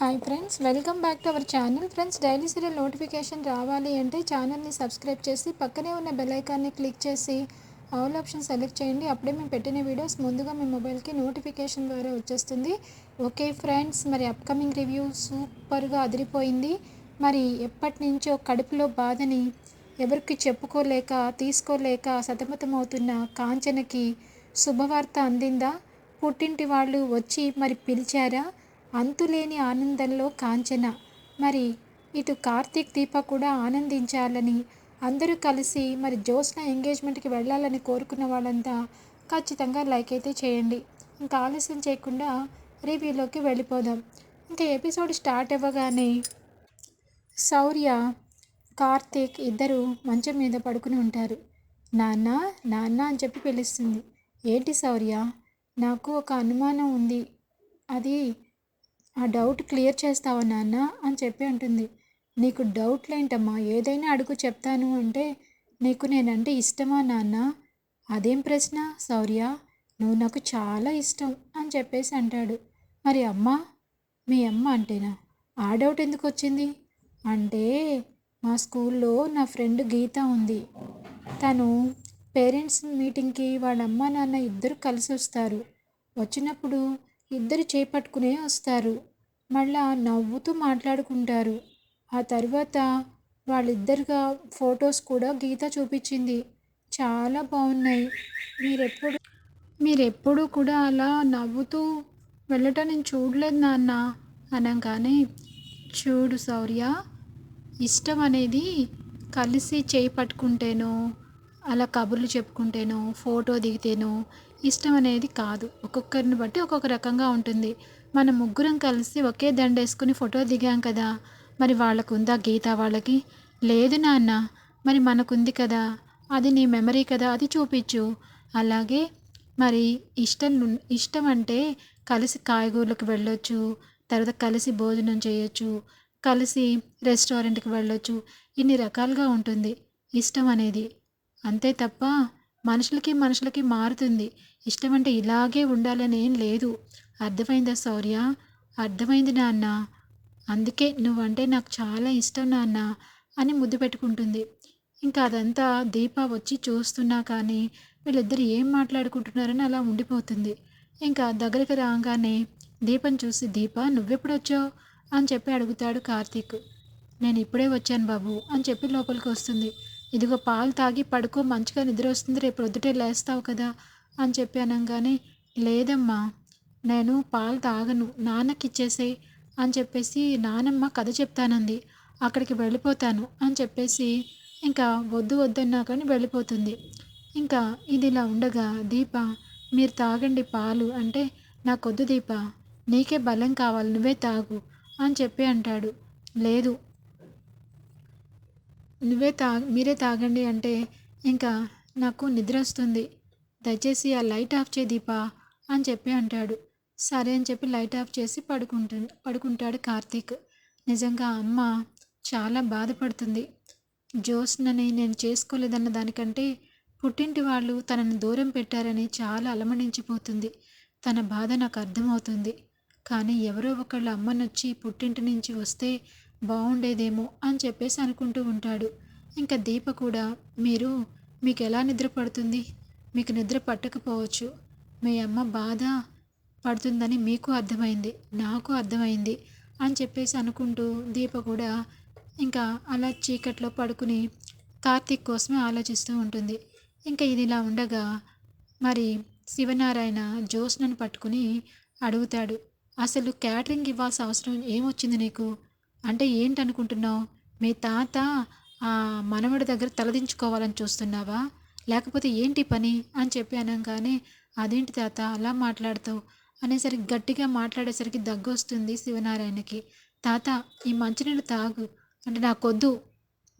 Hi friends welcome back to our channel friends daily serial notification రావాలి అంటే ఛానల్ని subscribe చేసి పక్కనే ఉన్న బెల్ ఐకాన్ని క్లిక్ చేసి ఆల్ ఆప్షన్ సెలెక్ట్ చేయండి. అప్పుడే మేము పెట్టిన వీడియోస్ ముందుగా మీ మొబైల్కి నోటిఫికేషన్ ద్వారా వచ్చేస్తుంది. ఓకే ఫ్రెండ్స్ మరి అప్కమింగ్ రివ్యూ సూపర్గా అదిరిపోయింది. మరి ఎప్పటి నుంచో కడుపులో బాధని ఎవరికి చెప్పుకోలేక తీసుకోలేక సతమతమవుతున్న కాంచనకి శుభవార్త అందిందా? పుట్టింటి వాళ్ళు వచ్చి మరి పిలిచారా? అంతులేని ఆనందంలో కాంచన. మరి ఇటు కార్తీక్ దీప కూడా ఆనందించాలని అందరూ కలిసి మరి జ్యోత్స్న ఎంగేజ్మెంట్కి వెళ్ళాలని కోరుకున్న వాళ్ళంతా ఖచ్చితంగా లైక్ అయితే చేయండి. ఇంకా ఆలస్యం చేయకుండా రివ్యూలోకి వెళ్ళిపోదాం. ఇంకా ఎపిసోడ్ స్టార్ట్ అవ్వగానే శౌర్య కార్తీక్ ఇద్దరు మంచం మీద పడుకుని ఉంటారు. నాన్న నాన్న అని చెప్పి పిలుస్తుంది. ఏంటి శౌర్య నాకు ఒక అనుమానం ఉంది. అది ఆ డౌట్ క్లియర్ చేస్తావా నాన్న అని చెప్పి అంటుంది. నీకు డౌట్లేంటమ్మా ఏదైనా అడుగు చెప్తాను అంటే నీకు నేనంటే ఇష్టమా నాన్న? అదేం ప్రశ్న? శౌర్య నువ్వు నాకు చాలా ఇష్టం అని చెప్పేసి అంటాడు. మరి అమ్మ? మీ అమ్మ అంటేనా? ఆ డౌట్ ఎందుకు వచ్చింది? అంటే మా స్కూల్లో నా ఫ్రెండ్ గీత ఉంది. తను పేరెంట్స్ మీటింగ్కి వాళ్ళ అమ్మ నాన్న ఇద్దరు కలిసి వస్తారు వచ్చినప్పుడు ఇద్దరు చేపట్టుకునే వస్తారు. మళ్ళా నవ్వుతూ మాట్లాడుకుంటారు. ఆ తర్వాత వాళ్ళిద్దరుగా ఫొటోస్ కూడా గీత చూపించింది. చాలా బాగున్నాయి మీరెప్పుడు మీరెప్పుడు కూడా అలా నవ్వుతూ వెళ్ళటం నేను చూడలేదు నాన్న అనగానే. చూడు శౌర్య ఇష్టం అనేది కలిసి చేయి పట్టుకుంటేనో అలా కబుర్లు చెప్పుకుంటేనో ఫోటో దిగితేనో ఇష్టం అనేది కాదు. ఒక్కొక్కరిని బట్టి ఒక్కొక్క రకంగా ఉంటుంది. మనం ముగ్గురం కలిసి ఒకే దండ వేసుకుని ఫోటో దిగాం కదా. మరి వాళ్ళకు ఉందా గీత వాళ్ళకి? లేదు నాన్న మరి మనకుంది కదా. అది నీ మెమరీ కదా అది చూపించు అలాగే మరి ఇష్టం ఇష్టం అంటే కలిసి కాయగూరలకు వెళ్ళొచ్చు తర్వాత కలిసి భోజనం చేయొచ్చు కలిసి రెస్టారెంట్కి వెళ్ళొచ్చు. ఇన్ని రకాలుగా ఉంటుంది. ఇష్టం అనేది అంతే తప్ప మనుషులకి మనుషులకి మారుతుంది. ఇష్టం అంటే ఇలాగే ఉండాలని ఏం లేదు. అర్థమైందా శౌర్య అర్థమైంది నాన్న. అందుకే నువ్వంటే నాకు చాలా ఇష్టం నాన్న అని ముద్దు పెట్టుకుంటుంది. ఇంకా అదంతా దీప వచ్చి చూస్తున్నా కానీ వీళ్ళిద్దరు ఏం మాట్లాడుకుంటున్నారని అలా ఉండిపోతుంది. ఇంకా దగ్గరికి రాగానే దీపం చూసి దీప నువ్వెప్పుడు వచ్చావు అని చెప్పి అడుగుతాడు కార్తీక్. నేను ఇప్పుడే వచ్చాను బాబు అని చెప్పి లోపలికి వస్తుంది. ఇదిగో పాలు తాగి పడుకో మంచిగా నిద్ర వస్తుంది రేపు ప్రొద్దుటే లేస్తావు కదా అని చెప్పి అనగానే లేదమ్మా నేను పాలు తాగను నాన్నకి ఇచ్చేసేయి అని చెప్పేసి నానమ్మ కథ చెప్తానంది. అక్కడికి వెళ్ళిపోతాను అని చెప్పేసి ఇంకా వద్దు వద్దన్నా కానీ వెళ్ళిపోతుంది. ఇంకా ఇది ఇలా ఉండగా దీప మీరు తాగండి పాలు అంటే నాకొద్దు దీప నీకే బలం కావాలి నువ్వే తాగు అని చెప్పి అంటాడు. లేదు నువ్వే తా మీరే తాగండి అంటే ఇంకా నాకు నిద్ర వస్తుంది దయచేసి ఆ లైట్ ఆఫ్ చే దీపా అని చెప్పి అంటాడు. సరే అని చెప్పి లైట్ ఆఫ్ చేసి పడుకుంటా పడుకుంటాడు కార్తీక్. నిజంగా అమ్మ చాలా బాధపడుతుంది. జ్యోత్స్నని నేను చేసుకోలేదన్న దానికంటే పుట్టింటి వాళ్ళు తనని దూరం పెట్టారని చాలా అలమణించిపోతుంది తన బాధ నాకు అర్థమవుతుంది. కానీ ఎవరో ఒకళ్ళు అమ్మనొచ్చి పుట్టింటి నుంచి వస్తే బాగుండేదేమో అని చెప్పేసి అనుకుంటూ ఉంటాడు. ఇంకా దీప కూడా మీరు మీకు ఎలా నిద్ర పడుతుంది? మీకు నిద్ర పట్టకపోవచ్చు. మీ అమ్మ బాధ పడుతుందని మీకు అర్థమైంది నాకు అర్థమైంది అని చెప్పేసి అనుకుంటూ దీప కూడా ఇంకా అలా చీకట్లో పడుకుని కార్తీక్ కోసమే ఆలోచిస్తూ ఉంటుంది. ఇంకా ఇది ఇలా ఉండగా మరి శివనారాయణ జ్యోత్స్నను పట్టుకుని అడుగుతాడు అసలు క్యాటరింగ్ ఇవ్వాల్సిన అవసరం ఏమొచ్చింది నీకు? అంటే ఏంటనుకుంటున్నావు? మీ తాత ఆ మనవడి దగ్గర తలదించుకోవాలని చూస్తున్నావా? లేకపోతే ఏంటి పని? అని చెప్పి అనగానే అదేంటి తాత అలా మాట్లాడతావు? అనేసరికి గట్టిగా మాట్లాడేసరికి దగ్గు వస్తుంది శివనారాయణకి. తాత ఈ మంచినీళ్ళు తాగు. అంటే నాకొద్దు.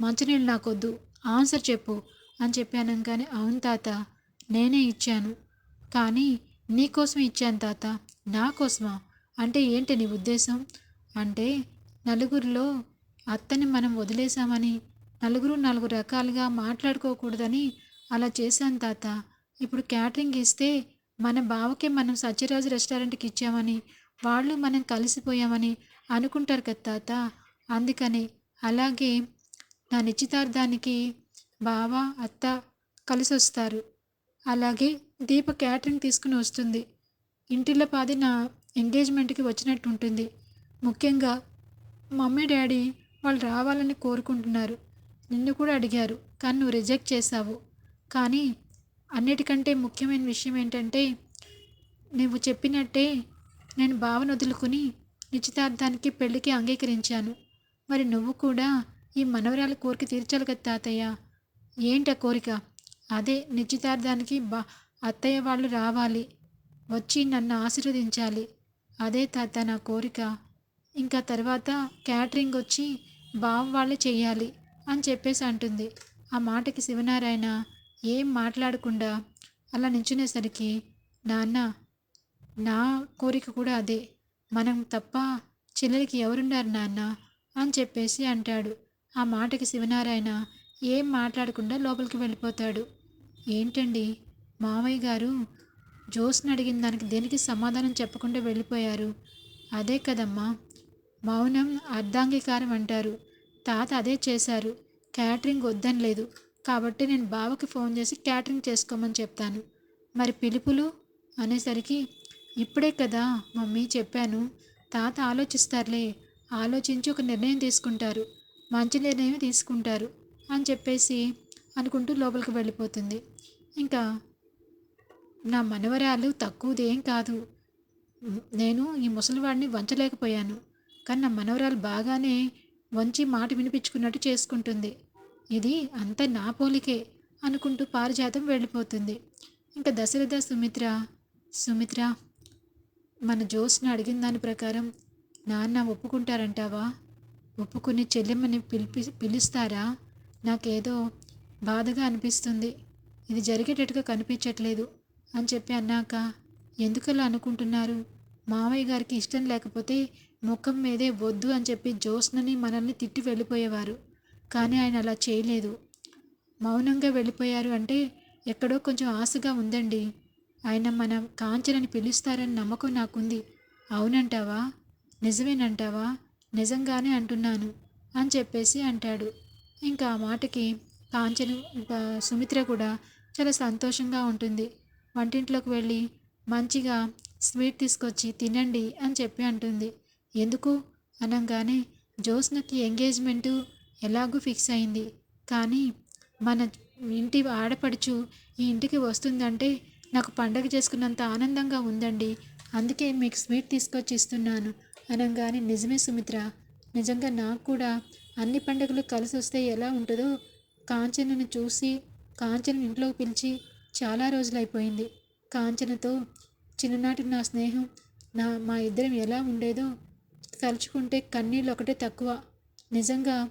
మంచినీళ్ళు నాకొద్దు. ఆన్సర్ చెప్పు. అని చెప్పి అనగానే అవును తాత నేనే ఇచ్చాను. కానీ నీకోసం ఇచ్చాను తాత. నా కోసమా? అంటే ఏంటి నీ ఉద్దేశం? అంటే నలుగురిలో అత్తని మనం వదిలేశామని నలుగురు నాలుగు రకాలుగా మాట్లాడుకోకూడదని అలా చేశాను తాత. ఇప్పుడు క్యాటరింగ్ ఇస్తే మన బావకే మనం సత్యరాజు రెస్టారెంట్కి ఇచ్చామని వాళ్ళు మనం కలిసిపోయామని అనుకుంటారు కదా తాత. అందుకని అలాగే నా నిశ్చితార్థానికి బావ అత్త కలిసి వస్తారు. అలాగే దీప క్యాటరింగ్ తీసుకుని వస్తుంది. ఇంటిలో పాది నా ఎంగేజ్మెంట్కి వచ్చినట్టు ఉంటుంది. ముఖ్యంగా మమ్మీ డాడీ వాళ్ళు రావాలని కోరుకుంటున్నారు. నిన్ను కూడా అడిగారు. కానీ నువ్వు రిజెక్ట్ చేశావు. కానీ అన్నిటికంటే ముఖ్యమైన విషయం ఏంటంటే నువ్వు చెప్పినట్టే నేను భావన వదులుకుని నిశ్చితార్థానికి పెళ్ళికి అంగీకరించాను. మరి నువ్వు కూడా ఈ మనవరాల కోరిక తీర్చాలి కదా తాతయ్య? ఏంటి ఆ కోరిక? అదే నిశ్చితార్థానికి బా అత్తయ్య వాళ్ళు రావాలి. వచ్చి నన్ను ఆశీర్వదించాలి. అదే తాత నా కోరిక. ఇంకా తర్వాత క్యాటరింగ్ వచ్చి బావ వాళ్ళే చెయ్యాలి అని చెప్పేసి అంటుంది. ఆ మాటకి శివనారాయణ ఏం మాట్లాడకుండా అలా నించునేసరికి నాన్న నా కోరిక కూడా అదే. మనం తప్ప చెల్లెలికి ఎవరున్నారు నాన్న? అని చెప్పేసి అంటాడు. ఆ మాటకి శివనారాయణ ఏం మాట్లాడకుండా లోపలికి వెళ్ళిపోతాడు. ఏంటండి? మామయ్య గారు జోస్ని అడిగిన దానికి దేనికి సమాధానం చెప్పకుండా వెళ్ళిపోయారు? అదే కదమ్మా. మౌనం అర్ధాంగీకారం అంటారు. తాత అదే చేశారు. క్యాటరింగ్ వద్దని లేదు కాబట్టి నేను బావకి ఫోన్ చేసి క్యాటరింగ్ చేసుకోమని చెప్తాను. మరి పిలుపులు? అనేసరికి ఇప్పుడే కదా మమ్మీ చెప్పాను. తాత ఆలోచిస్తారులే. ఆలోచించి ఒక నిర్ణయం తీసుకుంటారు. మంచి నిర్ణయం తీసుకుంటారు అని చెప్పేసి అనుకుంటూ లోపలికి వెళ్ళిపోతుంది. ఇంకా నా మనవరాలు తక్కువదేం కాదు. నేను ఈ ముసలివాడిని వంచలేకపోయాను. కానీ నా మనవరాలు బాగానే వంచి మాట వినిపించుకున్నట్టు చేసుకుంటుంది. ఇది అంత నా పోలికే అనుకుంటూ పారిజాతం వెళ్ళిపోతుంది. ఇంకా దశరథ సుమిత్ర సుమిత్ర మన జోస్ను అడిగిన దాని ప్రకారం నాన్న ఒప్పుకుంటారంటావా? ఒప్పుకుని చెల్లెమ్మని పిలిపి పిలుస్తారా? నాకేదో బాధగా అనిపిస్తుంది. ఇది జరిగేటట్టుగా కనిపించట్లేదు అని చెప్పి అన్నాక ఎందుకలా అనుకుంటున్నారు? మావయ్య గారికి ఇష్టం లేకపోతే ముఖం మీదే వద్దు అని చెప్పి జ్యోత్స్నని మనల్ని తిట్టి వెళ్ళిపోయేవారు. కానీ ఆయన అలా చేయలేదు. మౌనంగా వెళ్ళిపోయారు అంటే ఎక్కడో కొంచెం ఆశగా ఉందండి. ఆయన మన కాంచనని పిలుస్తారని నమ్మకం నాకుంది. అవునంటావా? నిజమేనంటావా? నిజంగానే అంటున్నాను అని చెప్పేసి అంటాడు. ఇంకా ఆ మాటకి కాంచను ఇంకా సుమిత్ర కూడా చాలా సంతోషంగా ఉంటుంది. వంటింట్లోకి వెళ్ళి మంచిగా స్వీట్ తీసుకొచ్చి తినండి అని చెప్పి అంటుంది. ఎందుకు? అనగానే జ్యోత్స్నకి ఎంగేజ్మెంటు ఎలాగూ ఫిక్స్ అయింది. కానీ మన ఇంటి ఆడపడుచు ఈ ఇంటికి వస్తుందంటే నాకు పండగ చేసుకున్నంత ఆనందంగా ఉందండి. అందుకే మీకు స్వీట్ తీసుకొచ్చి ఇస్తున్నాను. అనగానే నిజమే సుమిత్ర. నిజంగా నాకు కూడా అన్ని పండుగలు కలిసి వస్తే ఎలా ఉంటుందో కాంచనను చూసి కాంచన ఇంట్లోకి పిలిచి చాలా రోజులైపోయింది. కాంచనతో చిన్ననాటి నా స్నేహం నా మా ఇద్దరం ఎలా ఉండేదో తలుచుకుంటే కన్నీళ్ళు ఒకటే తక్కువ. నిజంగా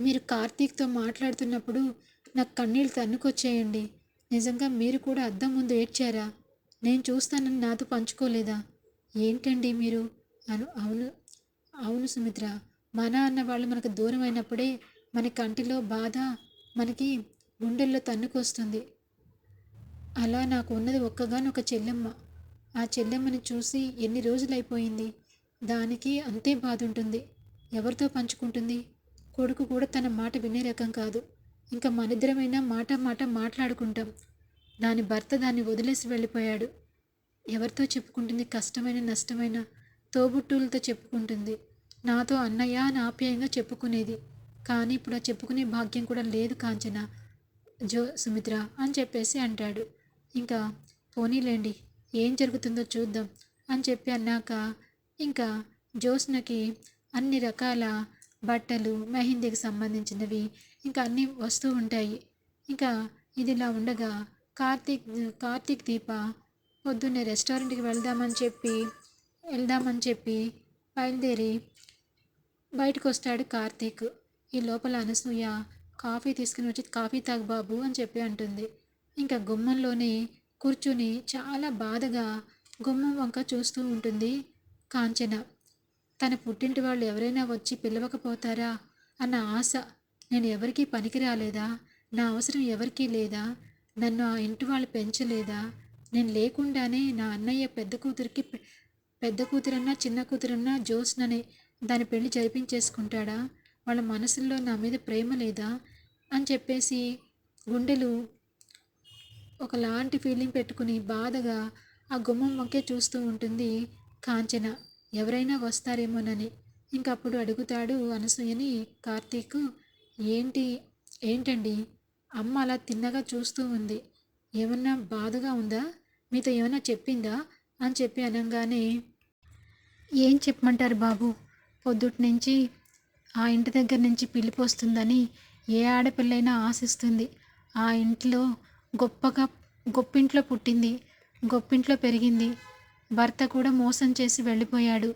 మీరు కార్తీక్తో మాట్లాడుతున్నప్పుడు నాకు కన్నీళ్ళు తన్నుకొచ్చేయండి. నిజంగా మీరు కూడా అద్దం ముందు ఏడ్చారా? నేను చూస్తానని నాతో పంచుకోలేదా? ఏంటండి మీరు? అను అవును అవును సుమిత్ర. మన అన్న వాళ్ళు మనకు దూరం అయినప్పుడే మన కంటిలో బాధ మనకి గుండెల్లో తన్నుకొస్తుంది. అలా నాకు ఉన్నది ఒక్కగానొక చెల్లెమ్మ. ఆ చెల్లెమ్మని చూసి ఎన్ని రోజులైపోయింది? దానికి అంతే బాధ ఉంటుంది ఎవరితో పంచుకుంటుంది? కొడుకు కూడా తన మాట వినే రకం కాదు. ఇంకా మనిద్దరమైనా మాట మాట మాట్లాడుకుంటాం. దాని భర్త దాన్ని వదిలేసి వెళ్ళిపోయాడు. ఎవరితో చెప్పుకుంటుంది? కష్టమైన నష్టమైన తోబుట్టువులతో చెప్పుకుంటుంది. నాతో అన్నయ్య అని ఆప్యాయంగా చెప్పుకునేది. కానీ ఇప్పుడు ఆ చెప్పుకునే భాగ్యం కూడా లేదు కాంచన. జో సుమిత్ర అని చెప్పేసి అంటాడు. ఇంకా పోనీలేండి. ఏం జరుగుతుందో చూద్దాం అని చెప్పి అన్నాక ఇంకా జ్యోత్స్నకి అన్ని రకాల బట్టలు మెహందీకి సంబంధించినవి ఇంకా అన్నీ వస్తూ ఉంటాయి. ఇంకా ఇదిలా ఉండగా కార్తీక్ కార్తీక్ దీప పొద్దున్నే రెస్టారెంట్కి వెళ్దామని చెప్పి వెళ్దామని చెప్పి బయలుదేరి బయటకు వస్తాడు కార్తీక్. ఈ లోపల అనసూయ కాఫీ తీసుకుని వచ్చి కాఫీ తాగు బాబు అని చెప్పి అంటుంది. ఇంకా గుమ్మంలోనే కూర్చుని చాలా బాధగా గుమ్మం వంక చూస్తూ ఉంటుంది. కాంచన తన పుట్టింటి వాళ్ళు ఎవరైనా వచ్చి పిలవకపోతారా అన్న ఆశ నేను ఎవరికీ పనికి రాలేదా? నా అవసరం ఎవరికీ లేదా? నన్ను ఆ ఇంటి వాళ్ళు పెంచలేదా? నేను లేకుండానే నా అన్నయ్య పెద్ద కూతురికి పె- పెద్ద కూతురన్నా చిన్న కూతురన్నా జ్యోత్స్ననే దాని పెళ్ళి జరిపించేసుకుంటాడా? వాళ్ళ మనసుల్లో నా మీద ప్రేమ లేదా? అని చెప్పేసి గుండెలు ఒకలాంటి ఫీలింగ్ పెట్టుకుని బాధగా ఆ గుమ్మం మొక్కే చూస్తూ ఉంటుంది కాంచన ఎవరైనా వస్తారేమోనని. ఇంకప్పుడు అడుగుతాడు అనసూయని కార్తీక్ ఏంటి ఏంటండి? అమ్మ అలా తిన్నగా చూస్తూ ఉంది. ఏమన్నా బాధగా ఉందా? మీతో ఏమైనా చెప్పిందా? అని చెప్పి అనగానే ఏం చెప్పమంటారు బాబు? పొద్దుటి నుంచి ఆ ఇంటి దగ్గర నుంచి పిలిపి వస్తుందని ఏ ఆడపిల్లైనా ఆశిస్తుంది. ఆ ఇంట్లో గొప్పగా గొప్పింట్లో పుట్టింది గొప్పింట్లో పెరిగింది. భర్త కూడా మోసం చేసి వెళ్ళిపోయాడు.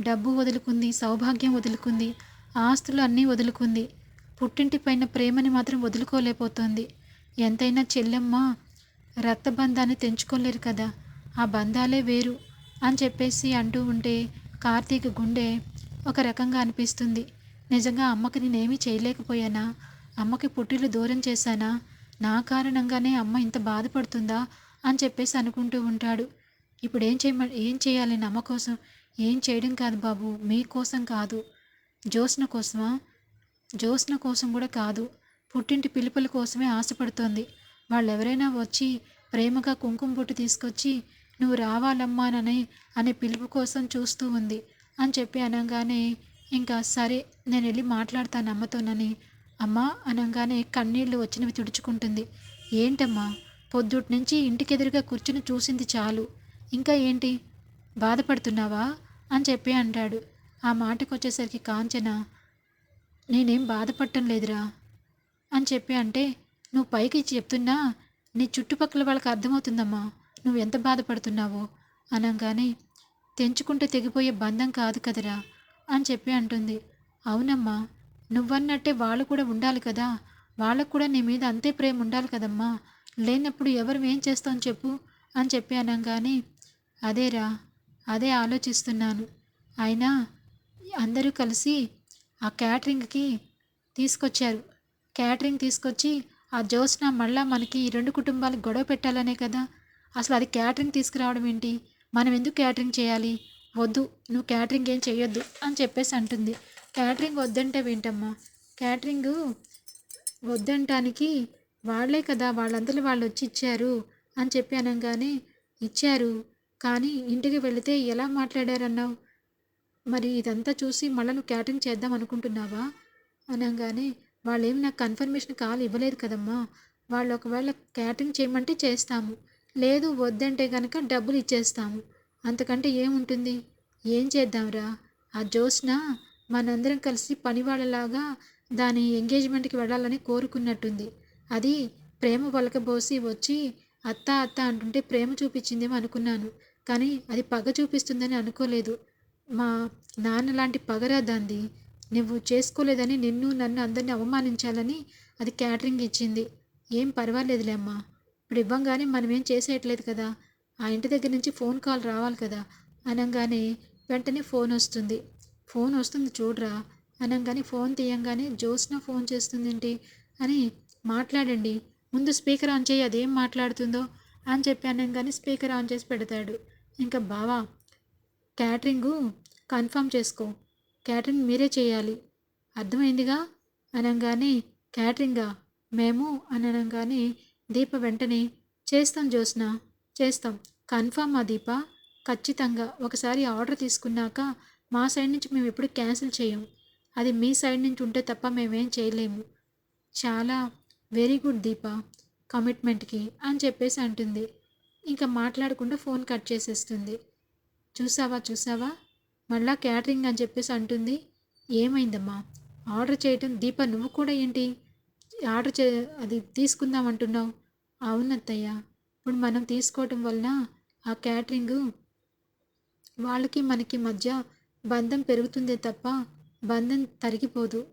డబ్బు వదులుకుంది సౌభాగ్యం వదులుకుంది ఆస్తులు అన్నీ వదులుకుంది. పుట్టింటి పైన ప్రేమని మాత్రం వదులుకోలేకపోతుంది. ఎంతైనా చెల్లెమ్మ రక్తబంధాన్ని తెంచుకోలేరు కదా ఆ బంధాలే వేరు అని చెప్పేసి అంటూ ఉంటే కార్తీక్ గుండె ఒక రకంగా అనిపిస్తుంది. నిజంగా అమ్మకి నేనేమీ చేయలేకపోయానా? అమ్మకి పుట్టిలు దూరం చేశానా? నా కారణంగానే అమ్మ ఇంత బాధపడుతుందా? అని చెప్పేసి అనుకుంటూ ఉంటాడు. ఇప్పుడు ఏం చేయమ ఏం చేయాలి అమ్మ కోసం? ఏం చేయడం కాదు బాబు మీకోసం కాదు. జ్యోత్స్న కోసమా? జ్యోత్స్న కోసం కూడా కాదు. పుట్టింటి పిలుపుల కోసమే ఆశపడుతోంది. వాళ్ళు ఎవరైనా వచ్చి ప్రేమగా కుంకుమ బొట్టు తీసుకొచ్చి నువ్వు రావాలమ్మానని అనే పిలుపు కోసం చూస్తూ ఉంది. అని చెప్పి అనగానే ఇంకా సరే నేను వెళ్ళి మాట్లాడతాను అమ్మతోనని అమ్మ అనగానే కన్నీళ్ళు వచ్చినవి తుడుచుకుంటుంది. ఏంటమ్మా? పొద్దుటి నుంచి ఇంటికెదురుగా కూర్చుని చూసింది చాలు. ఇంకా ఏంటి? బాధపడుతున్నావా? అని చెప్పి అంటాడు. ఆ మాటకు వచ్చేసరికి కాంచన నేనేం బాధపడటం లేదురా అని చెప్పి అంటే నువ్వు పైకి చెప్తున్నా నీ చుట్టుపక్కల వాళ్ళకి అర్థమవుతుందమ్మా. నువ్వు ఎంత బాధపడుతున్నావో? అనగానే తెంచుకుంటూ తెగిపోయే బంధం కాదు కదరా అని చెప్పి అంటుంది. అవునమ్మా నువ్వన్నట్టే వాళ్ళు కూడా ఉండాలి కదా. వాళ్ళకు కూడా నీ మీద అంతే ప్రేమ ఉండాలి కదమ్మా. లేనప్పుడు ఎవరు ఏం చేస్తాం చెప్పు అని చెప్పి అనగానే అదేరా అదే ఆలోచిస్తున్నాను. అయినా అందరూ కలిసి ఆ క్యాటరింగ్కి తీసుకొచ్చారు. క్యాటరింగ్ తీసుకొచ్చి ఆ జోస్న మళ్ళా మనకి ఈ రెండు కుటుంబాలకు గొడవ పెట్టాలనే కదా. అసలు అది క్యాటరింగ్ తీసుకురావడం ఏంటి? మనం ఎందుకు క్యాటరింగ్ చేయాలి? వద్దు నువ్వు క్యాటరింగ్ ఏం చేయొద్దు అని చెప్పేసి అంటుంది. క్యాటరింగ్ వద్దంటే ఏంటమ్మా? క్యాటరింగ్ వద్దంటానికి వాళ్ళే కదా వాళ్ళందరూ వాళ్ళు వచ్చి ఇచ్చారు అని చెప్పి అనగానే ఇచ్చారు. కానీ ఇంటికి వెళితే ఎలా మాట్లాడారన్నావు? మరి ఇదంతా చూసి మళ్ళీ నువ్వు క్యాటరింగ్ చేద్దాం అనుకుంటున్నావా? అనగానే వాళ్ళు నాకు కన్ఫర్మేషన్ కాల్ ఇవ్వలేదు కదమ్మా. వాళ్ళు ఒకవేళ క్యాటరింగ్ చేయమంటే చేస్తాము. లేదు వద్దంటే కనుక డబ్బులు ఇచ్చేస్తాము. అంతకంటే ఏముంటుంది? ఏం చేద్దాంరా? ఆ జ్యోత్స్న మనందరం కలిసి పనివాళ్ళలాగా దాని ఎంగేజ్మెంట్కి వెళ్ళాలని కోరుకున్నట్టుంది. అది ప్రేమ పలకబోసి వచ్చి అత్త అత్త అంటుంటే ప్రేమ చూపించిందేమో అనుకున్నాను. కానీ అది పగ చూపిస్తుందని అనుకోలేదు. మా నాన్న లాంటి పగరా దాంది నువ్వు చేసుకోలేదని నిన్ను నన్ను అందరిని అవమానించాలని అది క్యాటరింగ్ ఇచ్చింది. ఏం పర్వాలేదులే అమ్మా. ఇప్పుడు ఇవ్వంగానే మనం ఏం చేసేయట్లేదు కదా. ఆ ఇంటి దగ్గర నుంచి ఫోన్ కాల్ రావాలి కదా. అనగానే వెంటనే ఫోన్ వస్తుంది. ఫోన్ వస్తుంది చూడరా. అనగానే ఫోన్ తీయంగానే జ్యోత్స్న ఫోన్ చేస్తుంది ఏంటి అని మాట్లాడండి. ముందు స్పీకర్ ఆన్ చేయి అదేం మాట్లాడుతుందో అని చెప్పి అనగానే స్పీకర్ ఆన్ చేసి పెడతాడు. ఇంకా బావా క్యాటరింగు కన్ఫర్మ్ చేసుకో. క్యాటరింగ్ మీరే చేయాలి. అర్థమైందిగా? అనగానే క్యాటరింగా? మేము అని అనగానే దీప వెంటనే చేస్తాం జ్యోత్స్న చేస్తాం. కన్ఫామ్ ఆ దీప? ఖచ్చితంగా. ఒకసారి ఆర్డర్ తీసుకున్నాక మా సైడ్ నుంచి మేము ఎప్పుడు క్యాన్సిల్ చేయం. అది మీ సైడ్ నుంచి ఉంటే తప్ప మేమేం చేయలేము. చాలా వెరీ గుడ్ దీప కమిట్మెంట్కి అని చెప్పేసి అంటుంది. ఇంకా మాట్లాడకుండా ఫోన్ కట్ చేసేస్తుంది. చూసావా చూసావా? మళ్ళా క్యాటరింగ్ అని చెప్పేసి అంటుంది. ఏమైందమ్మా? ఆర్డర్ చేయటం దీప నువ్వు కూడా ఏంటి? ఆర్డర్ చే అది తీసుకుందాం అంటున్నావు. అవునత్తయ్య. ఇప్పుడు మనం తీసుకోవటం వలన ఆ క్యాటరింగ్ వాళ్ళకి మనకి మధ్య బంధం పెరుగుతుందే తప్ప బంధం తరిగిపోదు.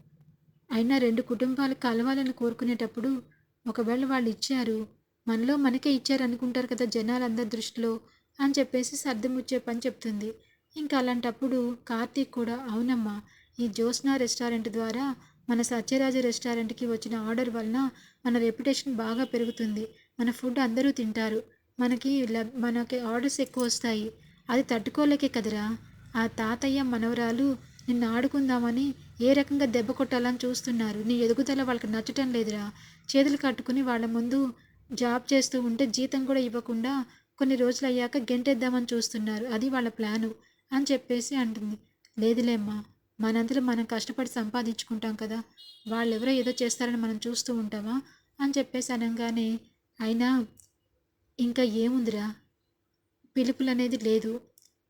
అయినా రెండు కుటుంబాలు కలవాలని కోరుకునేటప్పుడు ఒకవేళ వాళ్ళు ఇచ్చారు మనలో మనకే ఇచ్చారనుకుంటారు కదా జనాలందరి దృష్టిలో అని చెప్పేసి సర్దిముచ్చే పని చెప్తుంది. ఇంకా అలాంటప్పుడు కార్తీక్ కూడా అవునమ్మా ఈ జ్యోత్స్న రెస్టారెంట్ ద్వారా మన సత్యరాజ రెస్టారెంట్కి వచ్చిన ఆర్డర్ వలన మన రెప్యుటేషన్ బాగా పెరుగుతుంది. మన ఫుడ్ అందరూ తింటారు. మనకి మనకి ఆర్డర్స్ ఎక్కువ వస్తాయి. అది తట్టుకోలేకే కదరా? ఆ తాతయ్య మనవరాలు నిన్ను ఆడుకుందామని ఏ రకంగా దెబ్బ కొట్టాలని చూస్తున్నారు. నీ ఎదుగుదల వాళ్ళకి నచ్చటం లేదురా. చేతులు కట్టుకుని వాళ్ళ ముందు జాబ్ చేస్తూ ఉంటే జీతం కూడా ఇవ్వకుండా కొన్ని రోజులు అయ్యాక గెంటేద్దామని చూస్తున్నారు. అది వాళ్ళ ప్లాను అని చెప్పేసి అంటుంది. లేదులేమ్మా మనంతలో మనం కష్టపడి సంపాదించుకుంటాం కదా వాళ్ళెవరో ఏదో చేస్తారని మనం చూస్తూ ఉంటామా అని చెప్పేసి అనగానే అయినా ఇంకా ఏముందిరా? పిలుపులు అనేది లేదు.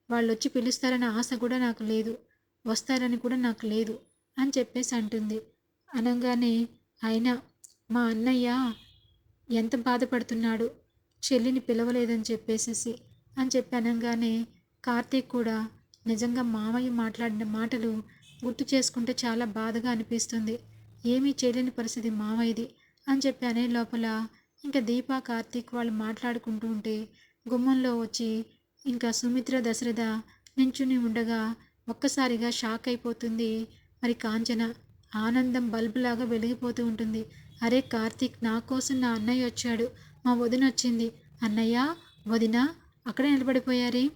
వాళ్ళు వచ్చి పిలుస్తారనే ఆశ కూడా నాకు లేదు. వస్తారని కూడా నాకు లేదు అని చెప్పేసి అంటుంది. అనగానే అయినా మా అన్నయ్య ఎంత బాధపడుతున్నాడు? చెల్లిని పిలవలేదని చెప్పేసేసి అని చెప్పి అనగానే కార్తీక్ కూడా నిజంగా మామయ్య మాట్లాడిన మాటలు గుర్తు చేసుకుంటే చాలా బాధగా అనిపిస్తుంది. ఏమీ చేయలేని పరిస్థితి మామయ్యది అని చెప్పి అనే లోపల ఇంకా దీపా కార్తీక్ వాళ్ళు మాట్లాడుకుంటూ ఉంటే గుమ్మంలో వచ్చి ఇంకా సుమిత్ర దశరథ నించుని ఉండగా ఒక్కసారిగా షాక్ అయిపోతుంది. మరి కాంచన ఆనందం బల్బులాగా వెలిగిపోతూ ఉంటుంది. అరే కార్తీక్ నా కోసం నా అన్నయ్య వచ్చాడు. మా వదిన వచ్చింది. అన్నయ్య వదిన అక్కడే నిలబడిపోయారే?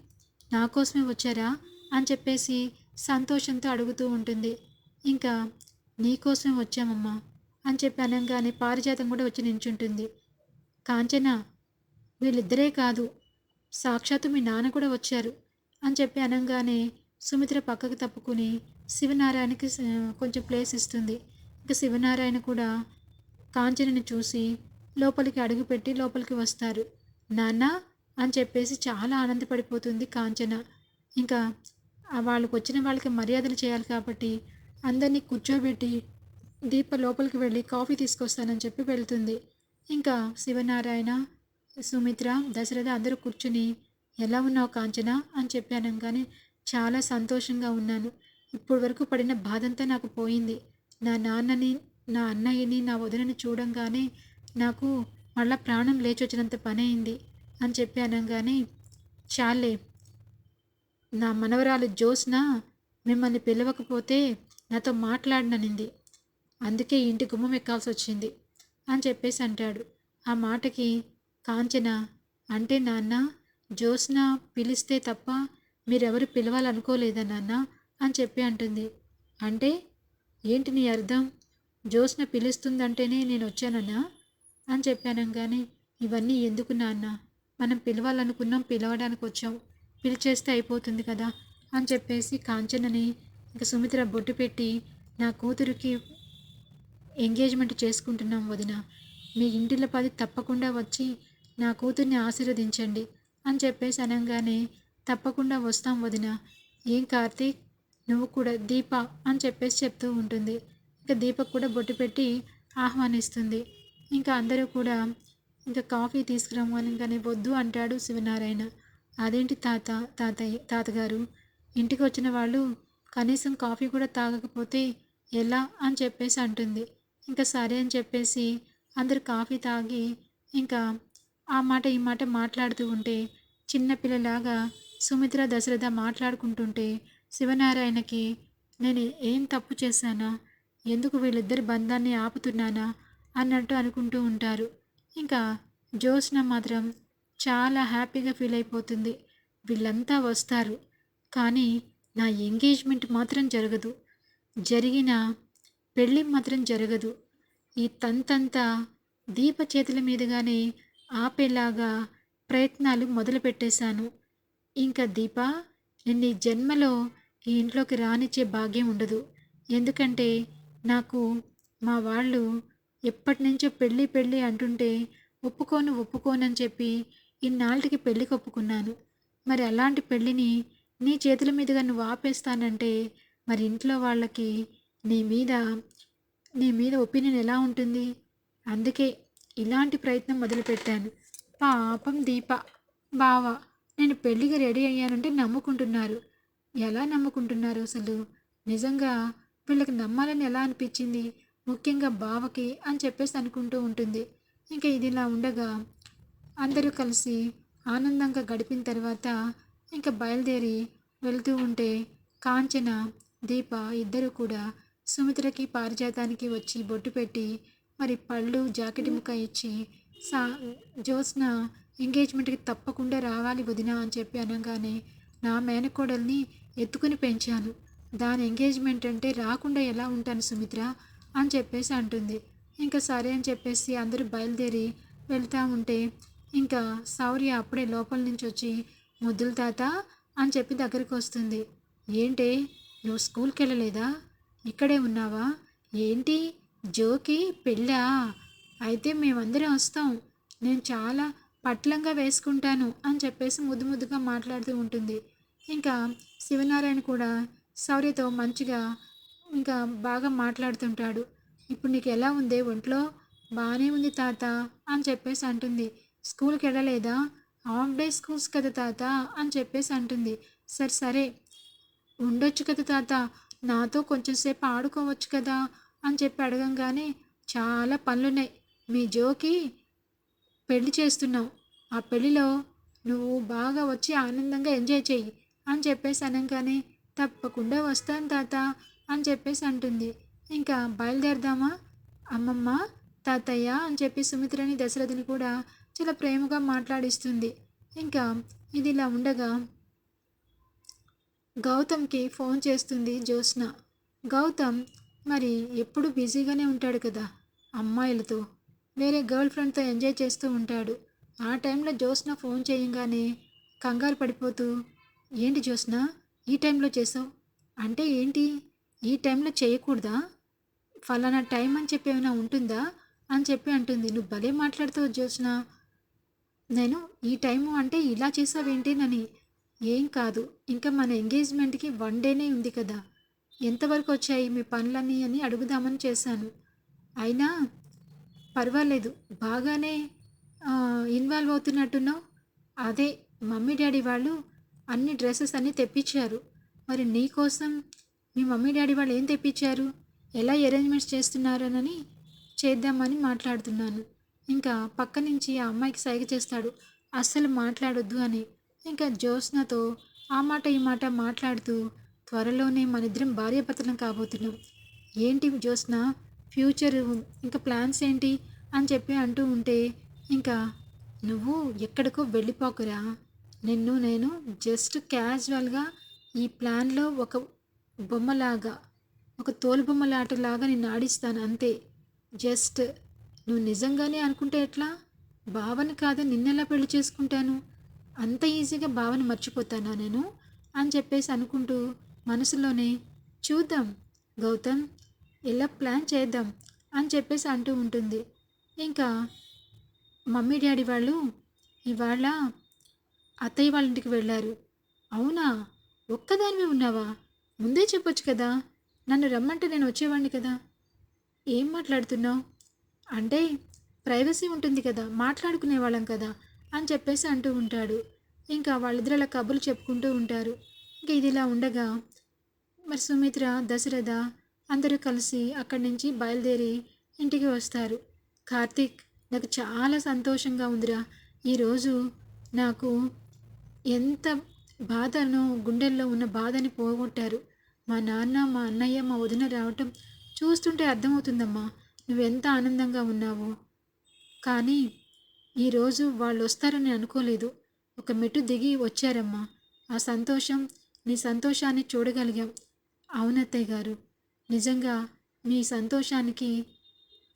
నా కోసమే వచ్చారా? అని చెప్పేసి సంతోషంతో అడుగుతూ ఉంటుంది. ఇంకా నీకోసమే వచ్చామమ్మా అని చెప్పి అనగానే పారిజాతం కూడా వచ్చి నించుంటుంది. కాంచన వీళ్ళిద్దరే కాదు సాక్షాత్తు మీ నాన్న కూడా వచ్చారు అని చెప్పి అనగానే సుమిత్ర పక్కకు తప్పుకుని శివనారాయణకి కొంచెం ప్లేస్ ఇస్తుంది. ఇంకా శివనారాయణ కూడా కాంచనని చూసి లోపలికి అడుగుపెట్టి లోపలికి వస్తారు. నాన్న అని చెప్పేసి చాలా ఆనందపడిపోతుంది కాంచన. ఇంకా వాళ్ళకు వచ్చిన వాళ్ళకి మర్యాదలు చేయాలి కాబట్టి అందరినీ కూర్చోబెట్టి దీప లోపలికి వెళ్ళి కాఫీ తీసుకొస్తానని చెప్పి వెళ్తుంది. ఇంకా శివనారాయణ సుమిత్ర దశరథ అందరూ కూర్చుని ఎలా ఉన్నావు కాంచన అని చెప్పాను కానీ చాలా సంతోషంగా ఉన్నాను. ఇప్పుడు వరకు పడిన బాధంతా నాకు పోయింది. నా నాన్నని నా అన్నయ్యని నా వదినని చూడంగానే నాకు మళ్ళా ప్రాణం లేచొచ్చినంత పని అయింది అని చెప్పి అనగానే చాలే నా మనవరాలు జోస్న మిమ్మల్ని పిలవకపోతే నాతో మాట్లాడననింది. అందుకే ఇంటి గుమ్మం ఎక్కాల్సి వచ్చింది అని చెప్పేసి అంటాడు. ఆ మాటకి కాంచన అంటే నాన్న జోస్న పిలిస్తే తప్ప మీరెవరు పిలవాలనుకోలేదా నాన్న? అని చెప్పి అంటుంది. అంటే? ఏంటి నీ అర్థం? జ్యోత్స్న పిలుస్తుందంటేనే నేను వచ్చానన్నా అని చెప్పాను కానీ ఇవన్నీ ఎందుకు నాన్న? మనం పిలవాలనుకున్నాం పిలవడానికి వచ్చాం పిలిచేస్తే అయిపోతుంది కదా అని చెప్పేసి కాంచనని ఇంకా సుమిత్ర బొట్టు పెట్టి నా కూతురికి ఎంగేజ్మెంట్ చేసుకుంటున్నాం వదిన. మీ ఇంటిలో పది తప్పకుండా వచ్చి నా కూతుర్ని ఆశీర్వదించండి అని చెప్పేసి అనగానే తప్పకుండా వస్తాం వదిన. ఏం కార్తీక్? నువ్వు కూడా దీప అని చెప్పేసి చెప్తూ ఉంటుంది. ఇంకా దీపక్ కూడా బొట్టు పెట్టి ఆహ్వానిస్తుంది. ఇంకా అందరూ కూడా ఇంకా కాఫీ తీసుకురమ్మనగానే వద్దు అంటాడు శివనారాయణ. అదేంటి తాత తాతయ్య తాతగారు? ఇంటికి వచ్చిన వాళ్ళు కనీసం కాఫీ కూడా తాగకపోతే ఎలా అని చెప్పేసి అంటుంది. ఇంకా సరే అని చెప్పేసి అందరూ కాఫీ తాగి ఇంకా ఆ మాట ఈ మాట మాట్లాడుతూ ఉంటే చిన్నపిల్లలాగా సుమిత్ర దశరథ మాట్లాడుకుంటుంటే శివనారాయణకి నేను ఏం తప్పు చేశానా? ఎందుకు వీళ్ళిద్దరి బంధాన్ని ఆపుతున్నానా? అన్నట్టు అనుకుంటూ ఉంటారు. ఇంకా జ్యోత్స్న మాత్రం చాలా హ్యాపీగా ఫీల్ అయిపోతుంది. వీళ్ళంతా వస్తారు. కానీ నా ఎంగేజ్మెంట్ మాత్రం జరగదు. జరిగిన పెళ్ళి మాత్రం జరగదు. ఈ తంతంతా దీప చేతుల మీదుగానే ఆపేలాగా ప్రయత్నాలు మొదలు పెట్టేశాను ఇంకా దీప నిన్న జన్మలో ఈ ఇంట్లోకి రానిచ్చే భాగ్యం ఉండదు. ఎందుకంటే నాకు మా వాళ్ళు ఎప్పటి నుంచో పెళ్ళి పెళ్ళి అంటుంటే ఒప్పుకోను ఒప్పుకోనని చెప్పి ఇన్నాళ్ళకి పెళ్ళికి ఒప్పుకున్నాను మరి అలాంటి పెళ్ళిని నీ చేతుల మీదుగా నువ్వు ఆపేస్తానంటే మరి ఇంట్లో వాళ్ళకి నీ మీద నీ మీద ఒపీనియన్ ఎలా ఉంటుంది? అందుకే ఇలాంటి ప్రయత్నం మొదలుపెట్టాను. పాపం దీప బావ నేను పెళ్ళికి రెడీ అయ్యానంటే నమ్ముకుంటున్నారు. ఎలా నమ్ముకుంటున్నారు అసలు? నిజంగా వీళ్ళకి నమ్మాలని ఎలా అనిపించింది? ముఖ్యంగా బావకి అని చెప్పేసి అనుకుంటూ ఉంటుంది. ఇంకా ఇది ఇలా ఉండగా అందరూ కలిసి ఆనందంగా గడిపిన తర్వాత ఇంకా బయలుదేరి వెళ్తూ ఉంటే కాంచన దీప ఇద్దరు కూడా సుమిత్రకి పారిజాతానికి వచ్చి బొట్టు పెట్టి మరి పళ్ళు జాకెట్ ముక్క ఇచ్చి సా జ్యోత్స్న ఎంగేజ్మెంట్కి తప్పకుండా రావాలి వదిన అని చెప్పి అనగానే నా మేనకోడల్ని ఎత్తుకుని పెంచాను. దాని ఎంగేజ్మెంట్ అంటే రాకుండా ఎలా ఉంటాను సుమిత్ర అని చెప్పేసి అంటుంది. ఇంకా సరే అని చెప్పేసి అందరూ బయలుదేరి వెళ్తూ ఉంటే ఇంకా సౌర్య అప్పుడే లోపల నుంచి వచ్చి ముద్దుల తాత అని చెప్పి దగ్గరికి వస్తుంది. ఏంటి నువ్వు స్కూల్కి వెళ్ళలేదా? ఇక్కడే ఉన్నావా? ఏంటి? జోకి? పెళ్ళా? అయితే మేమందరం వస్తాం. నేను చాలా పట్లంగా వేసుకుంటాను అని చెప్పేసి ముద్దు ముద్దుగా మాట్లాడుతూ ఉంటుంది. ఇంకా శివనారాయణ కూడా శౌర్యతో మంచిగా ఇంకా బాగా మాట్లాడుతుంటాడు. ఇప్పుడు నీకు ఎలా ఉంది? ఒంట్లో బాగానే ఉంది తాత అని చెప్పేసి అంటుంది. స్కూల్కి వెళ్ళలేదా? హాఫ్ డే స్కూల్స్ కదా తాత అని చెప్పేసి అంటుంది. సరే సరే ఉండొచ్చు కదా తాత. నాతో కొంచెం సేపు ఆడుకోవచ్చు కదా అని చెప్పి అడగంగానే చాలా పనులున్నాయి. మీ జోకి పెళ్ళి చేస్తున్నావు ఆ పెళ్ళిలో నువ్వు బాగా వచ్చి ఆనందంగా ఎంజాయ్ చెయ్యి అని చెప్పేసి అనగానే తప్పకుండా వస్తాను తాత అని చెప్పేసి అంటుంది. ఇంకా బయలుదేరదామా? అమ్మమ్మ తాతయ్య అని చెప్పి సుమిత్రని దశరథని కూడా చాలా ప్రేమగా మాట్లాడిస్తుంది. ఇంకా ఇది ఇలా ఉండగా గౌతమ్కి ఫోన్ చేస్తుంది జ్యోత్స్న. గౌతమ్ మరి ఎప్పుడు బిజీగానే ఉంటాడు కదా అమ్మాయిలతో. వేరే గర్ల్ ఫ్రెండ్తో ఎంజాయ్ చేస్తూ ఉంటాడు. ఆ టైంలో జ్యోత్స్న ఫోన్ చేయంగానే కంగారు పడిపోతూ ఏంటి జ్యోత్స్న? ఈ టైంలో చేసావు? అంటే ఏంటి? ఈ టైంలో చేయకూడదా? ఫలానా టైం అని చెప్పి ఏమైనా ఉంటుందా? అని చెప్పి అంటుంది. నువ్వు భలే మాట్లాడుతావు జ్యోత్స్న. నేను ఈ టైము అంటే ఇలా చేసావేంటేనని ఏం కాదు. ఇంకా మన ఎంగేజ్మెంట్కి వన్ డేనే ఉంది కదా. ఎంతవరకు వచ్చాయి మీ పనులన్నీ అని అడుగుదామని చేశాను. అయినా పర్వాలేదు. బాగానే ఇన్వాల్వ్ అవుతున్నట్టున్నావు. అదే మమ్మీ డాడీ వాళ్ళు అన్ని డ్రెస్సెస్ అన్నీ తెప్పించారు. మరి నీ కోసం మీ మమ్మీ డాడీ వాళ్ళు ఏం తెప్పించారు? ఎలా అరేంజ్మెంట్స్ చేస్తున్నారనని చేద్దామని మాట్లాడుతున్నాను. ఇంకా పక్క నుంచి ఆ అమ్మాయికి సైగ చేస్తాడు. అస్సలు మాట్లాడొద్దు అని. ఇంకా జ్యోత్స్నతో ఆ మాట ఈ మాట మాట్లాడుతూ త్వరలోనే మన ఇద్దరం భార్యాభర్తలం కాబోతున్నాం. ఏంటి జ్యోత్స్న? ఫ్యూచర్ ఇంకా ప్లాన్స్ ఏంటి? అని చెప్పి అంటూ ఉంటే ఇంకా నువ్వు ఎక్కడికో వెళ్ళిపోకురా. నిన్ను నేను జస్ట్ క్యాజువల్గా ఈ ప్లాన్లో ఒక బొమ్మలాగా ఒక తోలుబొమ్మలాటలాగా నిన్ను ఆడిస్తాను అంతే. జస్ట్ నువ్వు నిజంగానే అనుకుంటే ఎట్లా? భావన కాదు నిన్నెలా పెళ్ళి చేసుకుంటాను? అంత ఈజీగా భావన మర్చిపోతానా నేను? అని చెప్పేసి అనుకుంటూ మనసులోనే చూద్దాం గౌతమ్ ఇలా ప్లాన్ చేద్దాం? అని చెప్పేసి అంటూ ఉంటుంది. ఇంకా మమ్మీ డాడీ వాళ్ళు ఇవాళ అత్తయ్య వాళ్ళ ఇంటికి వెళ్ళారు. అవునా? ఒక్కదానివే ఉన్నావా? ముందే చెప్పొచ్చు కదా. నన్ను రమ్మంటే నేను వచ్చేవాడిని కదా. ఏం మాట్లాడుతున్నావు? అంటే ప్రైవసీ ఉంటుంది కదా మాట్లాడుకునే వాళ్ళం కదా అని చెప్పేసి అంటూ ఉంటాడు. ఇంకా వాళ్ళిద్దరు అలా కబుర్లు చెప్పుకుంటూ ఉంటారు. ఇంకా ఇది ఇలా ఉండగా మరి సుమిత్ర దశరథ అందరూ కలిసి అక్కడి నుంచి బయలుదేరి ఇంటికి వస్తారు. కార్తీక్ నాకు చాలా సంతోషంగా ఉందిరా. ఈరోజు నాకు ఎంత బాధను గుండెల్లో ఉన్న బాధని పోగొట్టారు. మా నాన్న మా అన్నయ్య మా వదిన రావటం చూస్తుంటే అర్థమవుతుందమ్మా నువ్వెంత ఆనందంగా ఉన్నావు? కానీ ఈరోజు వాళ్ళు వస్తారని అనుకోలేదు. ఒక మెట్టు దిగి వచ్చారమ్మా. ఆ సంతోషం నీ సంతోషాన్ని చూడగలిగాం. అవునత్తయ్య గారు నిజంగా మీ సంతోషానికి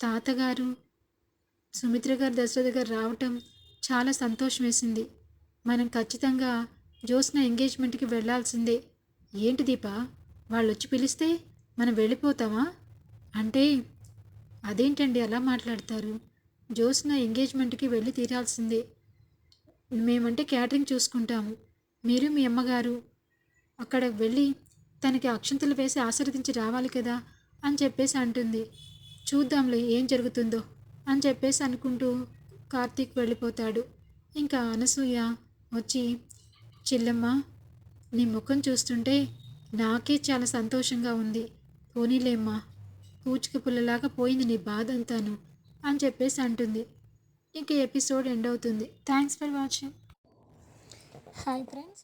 తాతగారు సుమిత్ర గారు దశరథ గారు రావటం చాలా సంతోషం వేసింది. మనం ఖచ్చితంగా జ్యోత్స్న ఎంగేజ్మెంట్కి వెళ్ళాల్సిందే. ఏంటి దీప? వాళ్ళు వచ్చి పిలిస్తే మనం వెళ్ళిపోతామా? అంటే అదేంటండి అలా మాట్లాడతారు? జ్యోత్స్న ఎంగేజ్మెంట్కి వెళ్ళి తీరాల్సిందే. మేమంటే క్యాటరింగ్ చూసుకుంటాము. మీరు మీ అమ్మగారు అక్కడ వెళ్ళి తనకి అక్షంతలు వేసి ఆశీర్వదించి రావాలి కదా అని చెప్పేసి అంటుంది. చూద్దాంలే ఏం జరుగుతుందో అని చెప్పేసి అనుకుంటూ కార్తీక్ వెళ్ళిపోతాడు. ఇంకా అనసూయ వచ్చి చెల్లెమ్మ నీ ముఖం చూస్తుంటే నాకే చాలా సంతోషంగా ఉంది. పోనీలేమ్మా పూచిక పుల్లలాగా పోయింది నీ బాధ అంతాను అని చెప్పేసి అంటుంది. ఇంక ఎపిసోడ్ ఎండ్ అవుతుంది. Thanks for watching. Hi friends.